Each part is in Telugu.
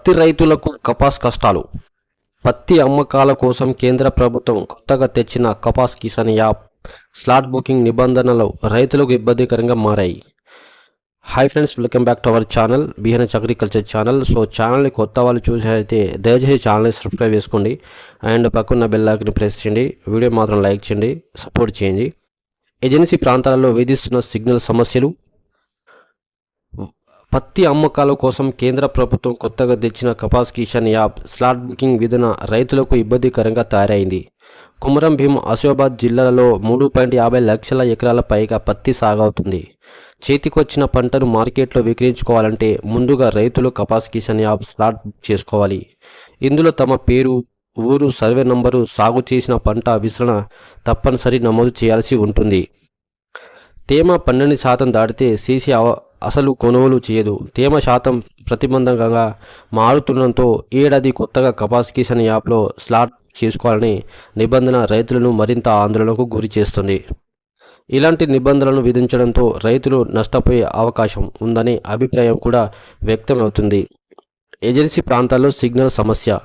పత్తి రైతులకు కపాస్ కష్టాలు. పత్తి అమ్మకాల కోసం కేంద్ర ప్రభుత్వం కొత్తగా తెచ్చిన Kapas Kisan app slot booking నిబంధనలు రైతులకు ఇబ్బందికరంగా మారాయి. Hi friends welcome back to our channel బిహెన్ఎస్ agriculture channel. So ఛానల్ని కొత్త వాళ్ళు చూసైతే దయచేసి ఛానల్ని సబ్స్క్రైబ్ చేసుకోండి. అండ్ పక్కన బెల్ ఐకన్ ప్రెస్ చేయండి. వీడియో మాత్రం లైక్ చేయండి సపోర్ట్ చేయండి. ఏజెన్సీ ప్రాంతాలలో వేధిస్తున్న సిగ్నల్ సమస్యలు పత్తి అమ్మకాల కోసం కేంద్ర ప్రభుత్వం కొత్తగా తెచ్చిన Kapas Kisan app slot booking విధాన రైతులకు ఇబ్బందికరంగా తయారైంది. కుమరం భీం ఆసిఫాబాద్ జిల్లాలలో మూడు పాయింట్ యాభై లక్షల ఎకరాల పైగా పత్తి సాగవుతుంది చేతికొచ్చిన పంటను మార్కెట్లో విక్రయించుకోవాలంటే ముందుగా రైతులు Kapas Kisan app slot book చేసుకోవాలి. ఇందులో తమ పేరు ఊరు సర్వే నంబరు సాగు చేసిన పంట విసరణ తప్పనిసరి నమోదు చేయాల్సి ఉంటుంది. తేమ పన్నెండు శాతం దాటితే సీసీ అసలు కొనుగోలు చేయదు. తేమ శాతం ప్రతిబంధకంగా మారుతుండటంతో ఏడాది కొత్తగా కపాసికేషన్ యాప్లో స్లాట్ చేసుకోవాలని నిబంధన రైతులను మరింత ఆందోళనకు గురి చేస్తుంది. ఇలాంటి నిబంధనలను విధించడంతో రైతులు నష్టపోయే అవకాశం ఉందనే అభిప్రాయం కూడా వ్యక్తమవుతుంది ఏజెన్సీ ప్రాంతాల్లో సిగ్నల్ సమస్య.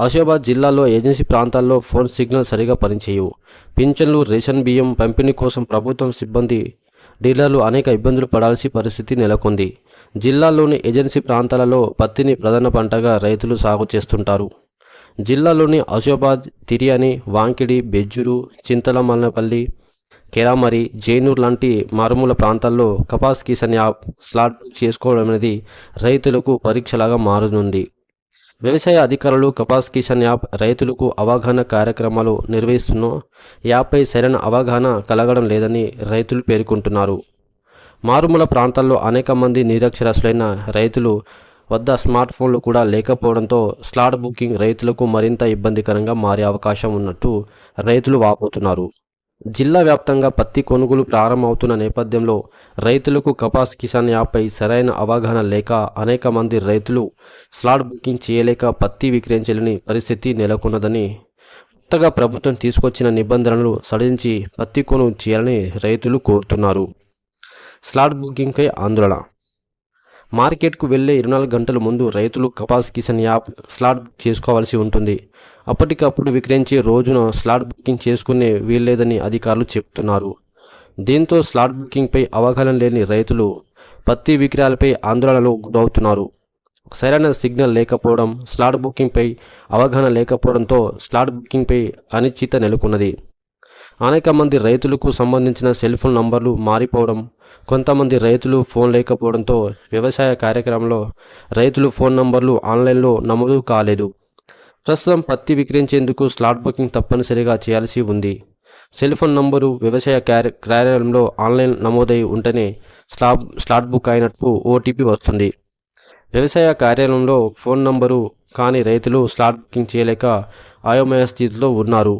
ఆసిఫాబాద్ జిల్లాలో ఏజెన్సీ ప్రాంతాల్లో ఫోన్ సిగ్నల్ సరిగా పనిచేయవు. పింఛన్లు రేషన్ బియ్యం పంపిణీ కోసం ప్రభుత్వం సిబ్బంది డీలర్లు అనేక ఇబ్బందులు పడాల్సి పరిస్థితి నెలకొంది. జిల్లాలోని ఏజెన్సీ ప్రాంతాలలో పత్తిని ప్రధాన పంటగా రైతులు సాగు చేస్తుంటారు. జిల్లాలోని అశోబాద్ తిరియాని వాంకిడి బెజ్జూరు చింతలమల్లపల్లి కెరామరి జైనూర్ లాంటి మారుమూల ప్రాంతాల్లో కపాస్ కిసాన్ యాప్ స్లాట్ చేసుకోవడం అనేది రైతులకు పరీక్షలాగా మారనుంది. వ్యవసాయ అధికారులు కపాస్ కిసాన్ యాప్ రైతులకు అవగాహన కార్యక్రమాలు నిర్వహిస్తున్న యాప్పై సరైన అవగాహన కలగడం లేదని రైతులు పేర్కొంటున్నారు. మారుమూల ప్రాంతాల్లో అనేక మంది నిరక్షరాస్యులైన రైతులు వద్ద స్మార్ట్ ఫోన్లు కూడా లేకపోవడంతో స్లాట్ బుకింగ్ రైతులకు మరింత ఇబ్బందికరంగా మారే అవకాశం ఉన్నట్టు రైతులు వాపోతున్నారు. జిల్లా వ్యాప్తంగా పత్తి కొనుగోలు ప్రారంభమవుతున్న నేపథ్యంలో రైతులకు కపాస్ కిసాన్ యాప్పై సరైన అవగాహన లేక అనేక మంది రైతులు స్లాట్ బుకింగ్ చేయలేక పత్తి విక్రయించలేని పరిస్థితి నెలకొన్నదని కొత్తగా ప్రభుత్వం తీసుకొచ్చిన నిబంధనలు సడలించి పత్తి కొనుగోలు చేయాలని రైతులు కోరుతున్నారు. స్లాట్ బుకింగ్పై ఆందోళన. మార్కెట్కు వెళ్ళే ఇరవై నాలుగు గంటల ముందు రైతులు Kapas Kisan app slot book చేసుకోవాల్సి ఉంటుంది. అప్పటికప్పుడు విక్రయించే రోజున స్లాట్ బుకింగ్ చేసుకునే వీల్లేదని అధికారులు చెబుతున్నారు. దీంతో స్లాట్ బుకింగ్పై అవగాహన లేని రైతులు పత్తి విక్రయాలపై ఆందోళనలో గురవుతున్నారు. సరైన సిగ్నల్ లేకపోవడం స్లాట్ బుకింగ్పై అవగాహన లేకపోవడంతో స్లాట్ బుకింగ్పై అనిశ్చిత నెలకొన్నది. అనేక మంది రైతులకు సంబంధించిన సెల్ ఫోన్ నంబర్లు మారిపోవడం కొంతమంది రైతులు ఫోన్ లేకపోవడంతో వ్యవసాయ కార్యక్రమంలో రైతులు ఫోన్ నంబర్లు ఆన్లైన్లో నమోదు కాలేదు. ప్రస్తుతం పత్తి విక్రయించేందుకు స్లాట్ బుకింగ్ తప్పనిసరిగా చేయాల్సి ఉంది. సెల్ ఫోన్ నంబరు వ్యవసాయ కార్య కార్యాలయంలో ఆన్లైన్ నమోదై ఉంటేనే స్లాబ్ స్లాట్ బుక్ అయినట్టు ఓటీపీ వస్తుంది. వ్యవసాయ కార్యాలయంలో ఫోన్ నంబరు కాని రైతులు స్లాట్ బుకింగ్ చేయలేక అయోమయ స్థితిలో ఉన్నారు.